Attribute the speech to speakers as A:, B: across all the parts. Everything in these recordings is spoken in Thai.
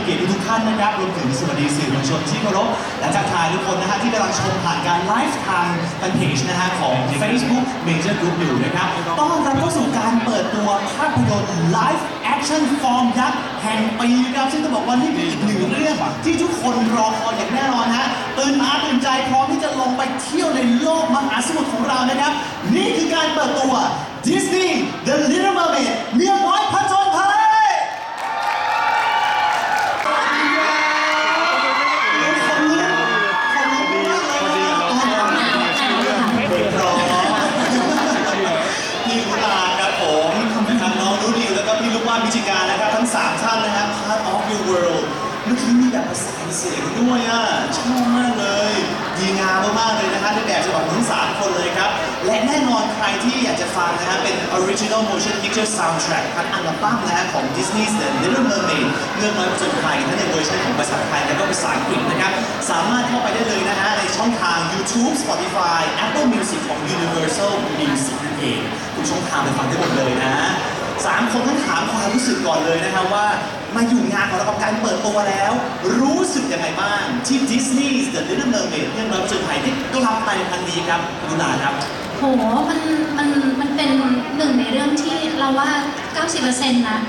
A: ีเกียรติทุกท่านนะครับรวมถึงสวัสดีสื่อมวลชนที่เคารพและทักทายทุกคนนะฮะที่กำลังชมผ่านการไลฟ์ทางแฟนเพจนะฮะของ Facebook Major Group อยู่นะครับต้อนรับเข้าสู่การเปิดตัวภาพยนตร์ Live Action ฟอร์มยักษ์แห่งปีครับซึ่งต้องบอกว่านี่เป็นอีกหนึ่งเรื่องที่ทุกคนรอคอยอย่างแน่นอนฮะตื่นตาตื่นใจพร้อมที่จะลงไปเที่ยวในโลกมหาสมุทรของเรานะครับ นี่คือการเปิดตัว Disney The Little Mermaid เมียน้อยผจ เสียงด้วยอะชอบมากเลย ดีงามมากๆเลยนะฮะในแบบฉบับทั้งสามคนเลยครับ และแน่นอนใครที่อยากจะฟังนะฮะเป็น original motion picture soundtrack ทั้งอัลบั้มนะฮะของ Disney's The Little Mermaid เรื่องน้อยผจญภัยทั้งในเวอร์ชันของภาษาไทยและก็ภาษาอังกฤษนะครับสามารถเข้าไปได้เลยนะฮะในช่องทาง YouTube Spotify Apple Music ของ Universal Music นั่นเองทุกช่องทางไปฟังได้หมดเลยนะ สามคนต้องถามความรู้สึกก่อนเลยนะครับว่า มาอยู่งานของเรากับการเปิดตัวแล้ว รู้สึกยังไงบ้างที่ Disney's The Little Mermaid เรื่องน้อยผจญภัยที่กลับไปในครั้งนี้ครับคุณลุลาครับ
B: โหมันมันมันเป็นหนึ่งในเรื่องที่เราว่า 90%นะ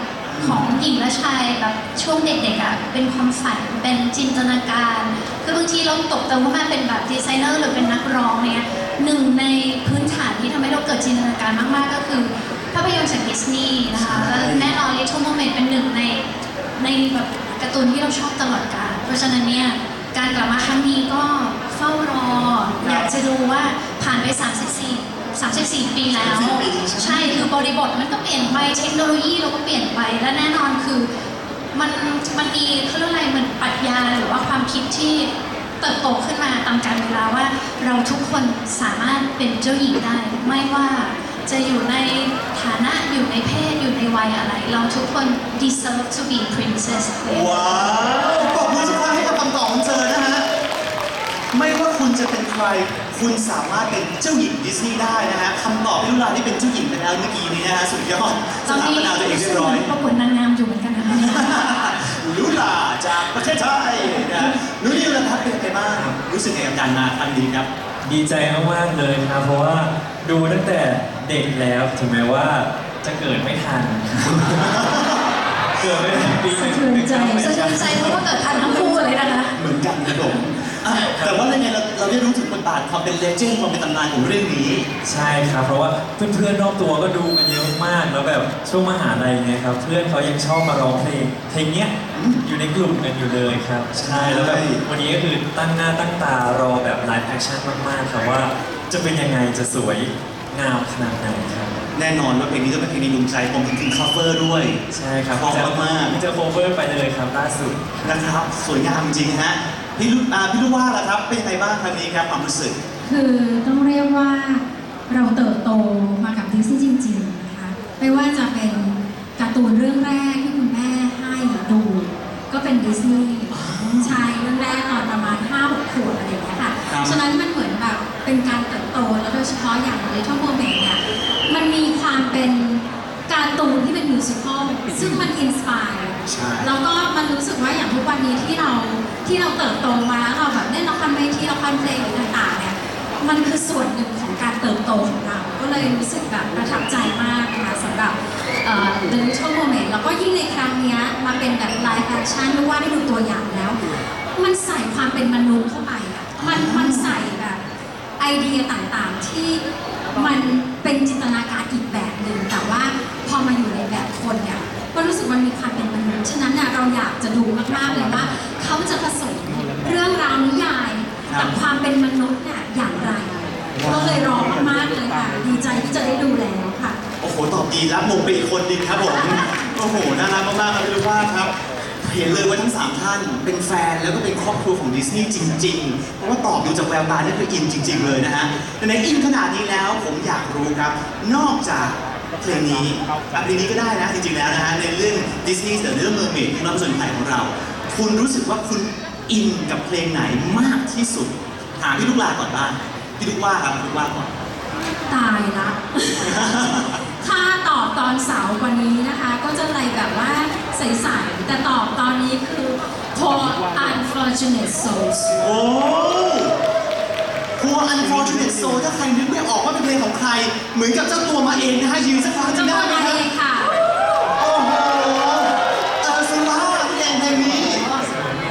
B: ของหญิงและชายแบบช่วงเด็กๆอะเป็นความฝันเป็นจินตนาการคือบางทีเราตกเติมว่ามาเป็นแบบดีไซเนอร์หรือเป็นนักร้องเนี่ยหนึ่งในพื้นฐานที่ทำให้เราเกิดจินตนาการมากๆก็คือ ภาพยนตร์จากดิสนีย์นะคะ
A: ใช่
B: และแน่นอน Little Mermaid เป็นหนึ่งในในแบบการ์ตูนที่เราชอบตลอดกาลเพราะฉะนั้นเนี่ยการกลับมาครั้งนี้ก็เฝ้ารอ อยากจะดูว่าผ่านไป 34 34 ปีแล้ว
A: 34ปีใช่ไหม
B: ใช่คือบริบทมันก็เปลี่ยนไปเทคโนโลยีเราก็เปลี่ยนไปและแน่นอนคือมันมันมีเขาเรียกอะไรมันปรัชญาหรือว่าความคิดที่เติบโตขึ้นมาตามกาลเวลาว่า เราทุกคนสามารถเป็นเจ้าหญิงได้ ไม่ว่า จะอยู่ในฐานะอยู่ในเพศอยู่ในวัยอะไร เราทุกคน deserve to be princess
A: ว้าวปรบมือสักครั้งให้กับคำตอบของเธอนะฮะ ไม่ว่าคุณจะเป็นใคร คุณสามารถเป็นเจ้าหญิงดิสนีย์ได้นะฮะคำตอบพี่ลุลาที่เป็นเจ้าหญิงไปแล้วเมื่อกี้นี้นะฮะสุดยอดส
B: ตอน
A: ถา
B: นี้
A: ปนาตัวเองเรียบร้อย
B: ประกวดนางงามอยู่เหมือนกันนะคะ
A: ลุลาจากประเทศไทยนะนุ้ยนิวนะครับเป็นไงบ้างรู้สึกไงกับการมาครั้งนี้ครับ
C: ดีใจมากๆเลยครับเพราะว่าดูตั้งแต่เด็กแล้วถึงแม้ว่าจะเกิดไม่ทัน เกิดไม่ทันปีห
B: สะ
C: นึ่ง
B: เทือนใจ
C: หนึ่ง
B: สะเทือนใจเพราะว่าเกิดทันทั้งคู่เลยนะคะ
A: เหมือนกันครับผมอะแต่ว่ายังไงเราเราได้รู้ถึงบทบาทความเป็นเลเจนด์ความเป็นตำนานของเรื่องนี้
C: ใช่ครับเพราะว่าเพื่อนๆรอบตัวก็ดูกันเยอะมากแล้วแบบช่วงมหาลัยเนี่ยครับเพื่อนเขายังชอบมาร้องเพลงเพลงเนี้ย อยู่ในกลุ่มกันอยู่เลยครับใช่แล้วแบบวันนี้ก็คือตั้งหน้าตั้งตารอแบบไลฟ์แอคชั่นมากๆครับว่า จะเป็นยังไงจะสวยงามขนาดไหนครับ
A: แน่นอนว่าเพลงนี้ก็เป็นเพลงในดวงใจผมถึงคัฟเวอร์ด้วย
C: ใช่ครับ
A: ขอบคุณมาก
C: เจอโคเวอร์ไปเลยครับล่าสุด
A: นะครับสวยงามจริงฮะพี่ลูกอ่าพี่ลูกว่าล่ะครับ เป็นยังไงบ้างครั้งนี้ครับความรู้สึก
D: คือต้องเรียกว่าเราเติบโตมากับดิสนีย์จริง ๆ นะคะไม่ว่าจะเป็นการ์ตูนเรื่องแรกที่คุณแม่ให้ดู ก็ เป็นดิสนีย์ใช่เรื่องแรกตอนประมาณ5-6ขวบอะไรอย่างเงี้ยค่ะ
A: ครับ
D: ฉะนั้นมันเหมือนแบบเป็นการเติบโตแล้วโดยเฉพาะอย่าง Little Mermaid เนี่ยมันมีความเป็นการ์ตูนที่เป็นมิวสิควลซึ่งมันอินสปาย
A: ใช่
D: แล้วก็มันรู้สึกว่าอย่างทุกวันนี้ที่เราที่เราเติบโตมาแล้วเราแบบเล่นละครเวทีละครเพลงหรือต่างๆเนี่ยมันคือส่วนหนึ่งของการเติบโตของเรา ก็เลยรู้สึกแบบประทับใจมาก The Little Mermaid แล้วก็ยิ่งในครั้งนี้มาเป็นแบบ live action ไม่ว่าได้ดูตัวอย่างแล้ว มันใส่ความเป็นมนุษย์เข้าไปอะมันมันใส่แบบไอเดียต่างๆที่มันเป็นจินตนาการอีกแบบหนึ่งแต่ว่าพอมาอยู่ในแบบคนเนี่ยก็รู้สึกมันมีความเป็นมนุษย์ฉะนั้นเนี่ยเราอยากจะดูมากๆเลยว่า เขาจะผสมเรื่องราวนิยายกับความเป็นมนุษย์เนี่ยอย่างไร ก็เลยรอมากๆเลยค่ะดีใจที่จะได้ดูแล้ว
A: ดีรับมงไปอีกคนหนึงครับผมโอ้โหน่ารักมากๆครับพี่ลูกว่าครับ เห็นเลยว่าทั้งสามท่านเป็นแฟนแล้วก็เป็นครอบครัวของดิสนีย์จริง ๆ เพราะว่าตอบดูจากแววตาเนี่ยคืออินจริง ๆ เลยนะฮะแต่ในอินขนาดนี้แล้วผมอยากรู้ครับ นอกจากเพลงนี้อะเพลงนี้ก็ได้นะจริงๆแล้วนะฮะในเรื่อง Disney The Little Mermaid ที่รับส่วนใหญ่ของเรา คุณรู้สึกว่าคุณอินกับเพลงไหนมากที่สุดถามพี่ลูกลาก่อนบ้างพี่ลูกว่าครับพี่ลูกว่าก่อน
D: ตายละถ้า ตอบตอนเสาร์วันนี้นะคะ ก็จะเลยแบบว่าใสๆแต่ตอบตอนนี้คือ poor unfortunate souls
A: โอ้พัว unfortunate soul ถ้าใครนึกไม่ออกว่าเป็นเพลงของใคร เหมือนกับเจ้าตัวมาเองนะฮะยืนสักครั้งจะ
D: จะ
A: ได้
D: มา
A: ไหม
D: เอ
A: ครับ
D: งค่ะ
A: โอ้โหเออสุล่าพี่แดงเพลงนี้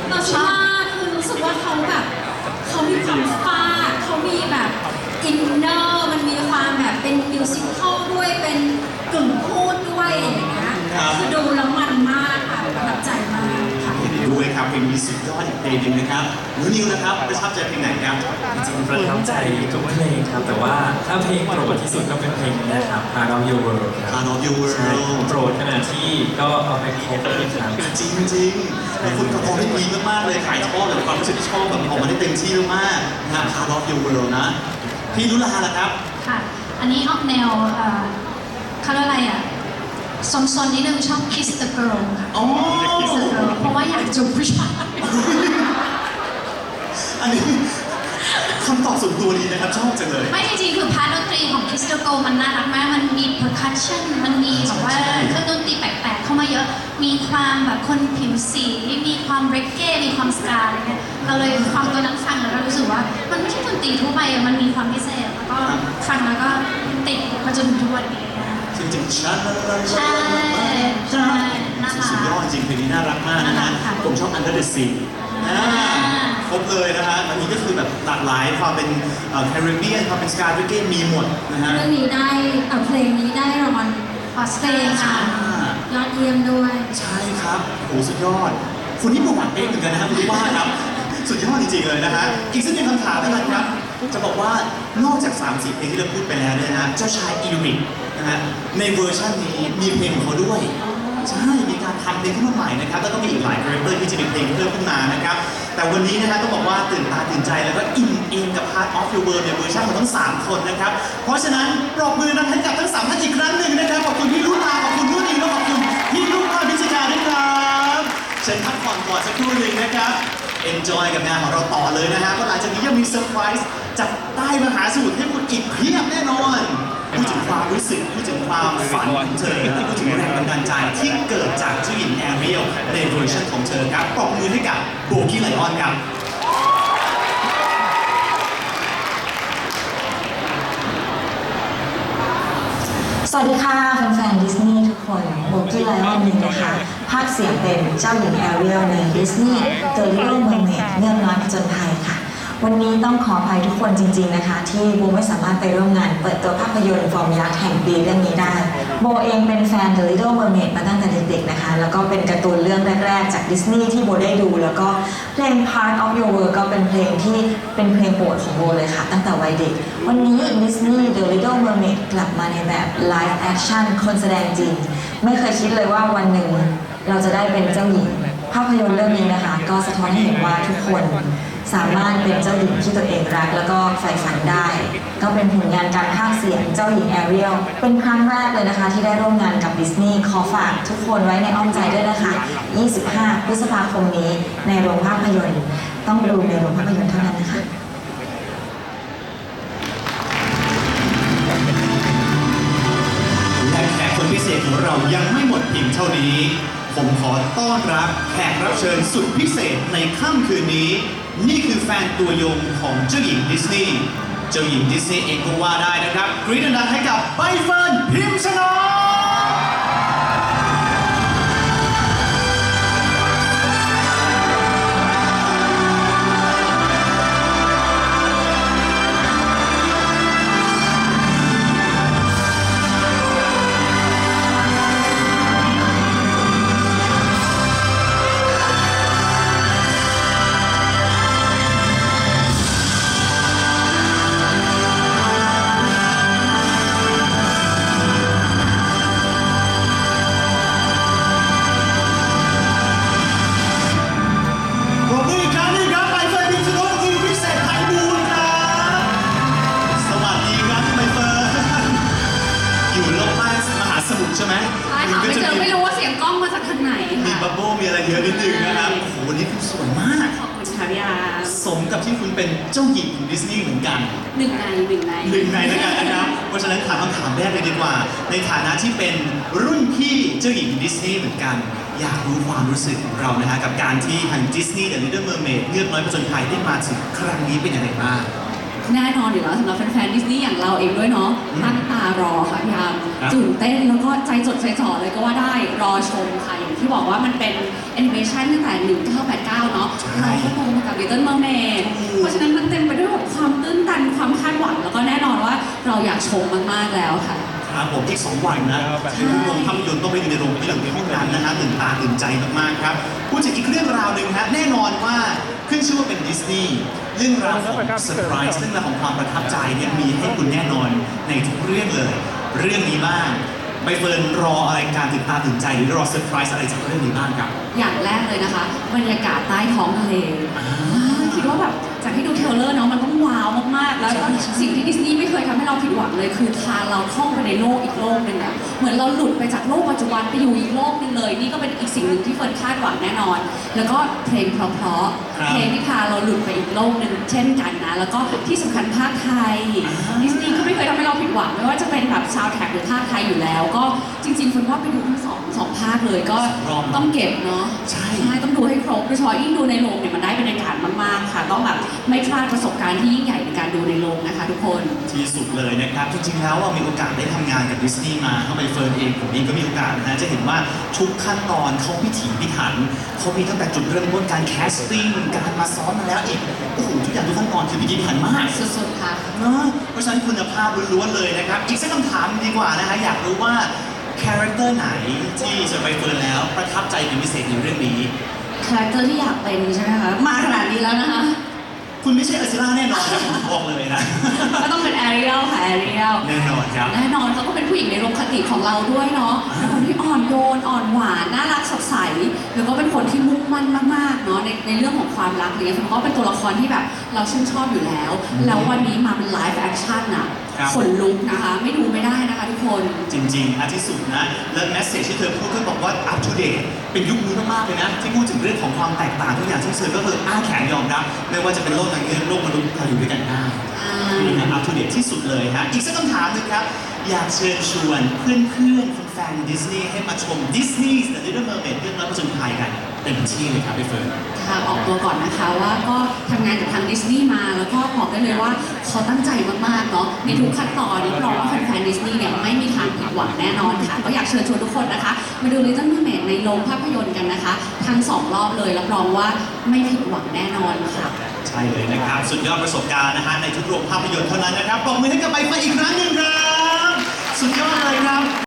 D: เราชอบคือรู้สึกว่าเขาแบบเขามีความฟาดเขามีแบบอินเนอร์มันมีความแบบเป็นมิวสิควลด้วยเป็น วี
A: สุดยอดอีกเพลงหนึงนะครับนุนิวนะครับประทับใจเพลงไหนครับ
C: จริงๆประทับใจทุกเพลงครับ แต่ว่าถ้าเพลงโปรดที่สุดก็เป็นเพลงนี้นะครับ Part of Your World ครับ
A: Part of Your World
C: ใช่โปรดขนาดที่ก็เอาไปครบเลยครับ
A: จริงจริงๆแล้วคุณกระพงได้ดีมากๆเลยขายทอดแบบความรู้สึกที่ชอบแบบออกมาได้เต็มที่มากๆนะฮะ Part of Your World นะพี่ลุลาล่ะครับ
B: ค่ะ อันนี้ออกแนวเอ่อเขาเรียกอะไรอะ ซนๆนิดนึงชอบ kiss the girl ค่ะ
A: อ๋อ
B: kiss the girl เพราะว่าอยากจูบผู้ชาย
A: อันนี้คำตอบส่วนตัวดีนะครับชอบจังเลย
B: ไม่จริงๆคือพาร์ทดนตรีของ Kiss the Go มันน่ารักมากมันมี percussion มันมีแบบว่าเครื่องดนตรีแปลกๆเข้ามาเยอะ มีความแบบคนผิวสี มีความเรกเก้ มีความสกาอะไรเงี้ยเราเลยฟังตัวนั้นฟังแล้วเรารู้สึกว่า มันไม่ใช่ดนตรีทั่วไปอะมันมีความพิเศษแล้วก็ฟังแล้วก็ติดมาจนถึงทุกวันนี้ นะ
A: จริงๆชา
B: ใช่ใช่น่ารัก
A: สุดยอดจริงเพลงนี้น่ารักมากนะ
B: น่ารั
A: ฮะ
B: กค่ะ
A: ผมชอบ Under the Sea
B: อ่า
A: ครบเลยนะฮะอันนี้ก็คือแบบหลากหลายความเป็นแคริบเบียนความเป็นสกา r เก้มีหมดนะฮะ
D: เรื่องนี้ได้เอ่อเพลงนี้ได้รางวัล
B: ออสเตรเลียค่ะ
D: ยอดเยี่ยมด้วย
A: ใช่ครับโหสุดยอด คุณนี่ประวัติเป๊ะเหมือนกันนะฮะคุณรู้ว่าครับ สุดยอดจริงๆเลยนะฮะอีกสักหนึ่งคำถามนะครับครับจะบอกว่านอกจาก3 4เพลงที่เราพูดไปแล้วเนี่ยนะฮะเจ้าชายอีริก นะฮะในเวอร์ชันนี้มีเพลงของเขาด้วย ใช่ มีการทำเพลงขึ้นมาใหม่นะครับแล้วก็มีอีกหลายคาแรคเตอร์ที่จะมีเพลงเพิ่มขึ้นมานะครับ แต่วันนี้นะฮะต้องบอกว่าตื่นตาตื่นใจแล้วก็อินเองกับ Part of Your World ในเวอร์ชันของทั้ง 3 คนนะครับ เพราะฉะนั้นปรบมือนั้นให้กับทั้ง3ท่านอีกครั้งหนึ่งนะครับขอบคุณพี่รุ่นาขอบคุณรุ่นอิงและขอบคุณพี่ลูกพาพิจารณาด้วยครับเชิญพักผ่อนก่อนสักครู่หนึ่งนะครับ enjoy กับงานของเราต่อเลยนะฮะเพราะหลังจากนี้ยังมีเซอร์ไพรส์จากใต้มหาสมุทรให้คุณอีกเพียบแน่นอน พูดถึงความรู้สึกพูดถึงความฝันของเธอพูดถึงแรงบันดาลใจที่เกิดจากเจ้าหญิงแอเรียลในเวอร์ชันของเธอครับปรบมือให้กับโบกี้ไลออนครับ
E: สวัสดีค่ะแฟนๆดิสนีย์ทุกคนโบกี้ไลออนนึงนะคะภาคเสียงเป็นเจ้าหญิงแอเรียลในดิสนีย์ The Little Mermaid เรื่องน้อยผจญภัยค่ะ วันนี้ต้องขออภัยทุกคนจริง ๆนะคะ ที่โบไม่สามารถไปร่วมงาน เปิดตัวภาพยนตร์ฟอร์มยักษ์แห่งปีเรื่องนี้ได้ โบเองเป็นแฟน The Little Mermaid มาตั้งแต่เด็กๆนะคะ แล้วก็เป็นการ์ตูนเรื่องแรก ๆ จากดิสนีย์ที่โบได้ดู แล้วก็เพลง Part of Your World ก็เป็นเพลงที่เป็นเพลงโปรดของโบเลยค่ะ ตั้งแต่วัยเด็ก วันนี้ดิสนีย์ The Little Mermaid กลับมาในแบบ Live Action คนแสดงจริง ไม่เคยคิดเลยว่าวันหนึ่งเราจะได้เป็นเจ้าหญิงภาพยนตร์เรื่องนี้นะคะ ก็สะท้อนให้เห็นว่าทุกคน สามารถเป็นเจ้าหญิงที่ตัวเองรัก แล้วก็ใฝ่ฝันได้ ก็เป็นผลงานการพากย์เสียงเจ้าหญิงแอเรียลเป็นครั้งแรกเลยนะคะ ที่ได้ร่วมงานกับดิสนีย์ขอฝากทุกคนไว้ในอ้อมใจด้วยนะคะ 25 พฤษภาคมนี้ในโรงภาพยนตร์ ต้องดูในโรงภาพยนตร์เท่านั้นนะคะ
A: และแขกคนพิเศษของเรายังไม่หมดเพียงเท่านี้ผมขอต้อนรับแขกรับเชิญสุดพิเศษในค่ำคืนนี้ นี่คือแฟนตัวยงของเจ้าหญิงดิสนีย์ เจ้าหญิงดิสนีย์เองก็ว่าได้นะครับ กรี๊ดดังๆให้กับใบเฟิร์นพิมชนก สนุกใช่ไหม
F: ใช่ค่ะไม่เจอไม่รู้ว่าเสียงกล้องมาจากทางไหนมี
A: บั
F: บ
A: เบิ้ลมีอะไรเยอะนิดนึงนะครับโอ้โหวันนี้คุณสวยมาก
F: ขอบคุณชาะพี่อาส
A: มกับที่คุณเป็นเจ้าหญิงของดิสนีย์เหมือนกัน
F: หนึ่งในหนึ่งใน
A: หนึ่งในนะครับนะครับ เพราะฉะนั้นถามคำถามแรกเลยดีกว่า ในฐานะที่เป็นรุ่นพี่เจ้าหญิงดิสนีย์เหมือนกัน อยากรู้ความรู้สึกของเรานะฮะกับการที่ทางดิสนีย์เดอะลิตเติ้ลเมอร์เมดเงือกน้อยผจญภัยได้มาถึงครั้งนี้เป็นยังไงบ้าง
F: แน่นอนอยู่แล้วสำหรับแฟนๆดิสนีย์อย่างเราเองด้วยเนาะ
A: อืม
F: ตั้งตารอค่ะพี่ยาม
A: ครับ
F: ตื่นเต้นแล้วก็ใจจดใจจ่อเลยก็ว่าได้รอชมค่ะอย่างที่บอกว่ามันเป็นแอนิเมชันตั้งแต่ 1989 เนาะ
A: ใช่
F: เราก็โตมากับ Little Mermaid เพราะฉะนั้นมันเต็มไปด้วยแบบความตื้นตันความคาดหวังแล้วก็แน่นอนว่าเราอยากชมมากๆแล้วค่ะ
A: ครับผมอีก 2 วันนะในโรงภาพยนตร์ต้องไปดูในโรงภาพยนตร์เท่านั้นนะฮะตื่นตาตื่นใจมากๆครับพูดถึงอีกเรื่องราวหนึ่งฮะแน่นอนว่าขึ้นชื่อว่าเป็นดิสนีย์ เรื่องราวของเซอร์ไพรส์เรื่องราวของความประทับใจเนี่ยมีให้คุณแน่นอนในทุกเรื่องเลย เรื่องนี้บ้างใบเฟิร์นรออะไรการตื่นตาตื่นใจหรือรอเซอร์ไพรส์อะไรจากเรื่องนี้บ้างครับ
F: อย่างแรกเลยนะคะ บรรยากาศใต้ท้องทะเลคิดว่าแบบจากที่ดูเทรลเลอร์เนาะมันต้อง ว้าวมากๆ แล้วก็สิ่งที่ดิสนีย์ไม่เคยทำให้เราผิดหวังเลย คือพาเราท่องไปในโลกอีกโลกหนึ่งอะเหมือนเราหลุดไปจากโลกปัจจุบันไปอยู่อีกโลกหนึงเลย นี่ก็เป็นอีกสิ่งหนึ่งที่เฟิร์นคาดหวังแน่นอน แล้วก็เพลงเพราะ
A: ครับ
F: ๆเพลงที่พาเราหลุดไปอีกโลกหนึ่งเช่นกันนะ แล้วก็ที่สำคัญภาคไทยดิสนีย์ก็ไม่เคยทำให้เราผิดหวังไม่ว่าจะเป็นแบบซาวด์แทร็กหรือภาคไทยอยู่แล้ว ก็จริงๆเฟิร์นว่าไปดูทั้งสองสองภาคเลยก็
A: รอบ
F: ต้องเก็บเนาะ
A: ใช่
F: ใช่ต้องดูให้ครบโดยเฉพาะยิ่งดูในโรงเนี่ยมันได้บรรยากาศมากๆค่ะต้องแบบ ไม่พลาดประสบการณ์ที่ยิ่งใหญ่ในการดูในโรงนะคะทุกคน
A: ที่สุดเลยนะครับจริงๆแล้วอะมีโอกาสได้ทำงานกับดิสนีย์มาเข้าไปเฟิร์นเองผมเองก็มีโอกาสนะฮะจะเห็นว่าทุกขั้นตอนเขาพิถีพิถันเขามีตั้งแต่จุดเริ่มต้นการแคสติ้งการมาซ้อมมาแล้วอีกโอ้โหทุกอย่างทุกขั้นตอนคือพิถีพิถันมาก
F: สุดๆค่ะ
A: เนอะเพราะฉะนั้นคุณภาพล้วนๆเลยนะครับอีกสักคำถามดีกว่านะฮะอยากรู้ว่าคาแรคเตอร์ไหนที่จะไปเฟิร์นแล้วประทับใจเป็นพิเศษในเรื่องนี้
F: คาแรคเตอร์ที่อยากเป็นใช่ไหมคะมาขนาดนี้แล้วนะคะ
A: คุณไม่ใช่เออร์ซิล่าแน่นอนนะผมบอกเลยนะ
F: ก็ต้องเป็นแอเรียลค่ะแอเรียล
A: แน่นอนครับ
F: แน่นอนเขาก็เป็นผู้หญิงในโรงคติของเราด้วยเนาะเป็นคนที่อ่อนโยนอ่อนหวานน่ารักสดใสแล้วก็เป็นคนที่มุ่งมั่นมากๆเนาะในในเรื่องของความรักอะไรเงี้ยผมว่าเป็นตัวละครที่แบบเราชื่นชอบอยู่แล้ว แล้ววันนี้มาเป็นไลฟ์แอคชั่นอะ
A: ครับ
F: ขนลุกนะคะ ไม่ดูไม่ได้ นะคะทุกคน
A: จริงๆอันที่สุดนะ แล้วแมสเซจที่เธอพูดก็บอกว่า up to date เป็นยุคนี้มากๆเลยนะ ที่พูดถึงเรื่องของความแตกต่างทุกอย่างที่เธอก็คืออ้าแขนยอมรับไม่ว่าจะเป็นโลกนางเงือกโลกมนุษย์เราอยู่ด้วยกันได้
F: อ่า
A: นี่นะ up to date ที่สุดเลยฮะอีกสักคำถามหนึงครับ อยากเชิญชวนเพื่อนๆแฟนๆดิสนีย์ให้มาชมดิสนีย์ The Little Mermaid เรื่องน้อยผจญภัยกัน เต็มที่เลยครับพี่เฟิร์น
F: ค่ะออกตัวก่อนนะคะว่าก็ทำงานกับทางดิสนีย์มาแล้วก็บอกได้เลยว่าเขาตั้งใจมากๆเนาะในทุกขั้นตอนรับรองว่าแฟนๆดิสนีย์เนี่ยไม่มีทางผิดหวังแน่นอนค่ะ ก็อยากเชิญชวนทุกคนนะคะ มาดู Little Mermaid ในโรงภาพยนตร์กันนะคะ ทั้งสองรอบเลยรับรองว่าไม่ผิดหวังแน่นอนค่ะ
A: ใช่เลยนะครับ สุดยอดประสบการณ์นะฮะในทุกโรงภาพยนตร์เท่านั้นนะครับปรบมือให้กับใบเฟิร์นอีกครั้งหนึ่งครับ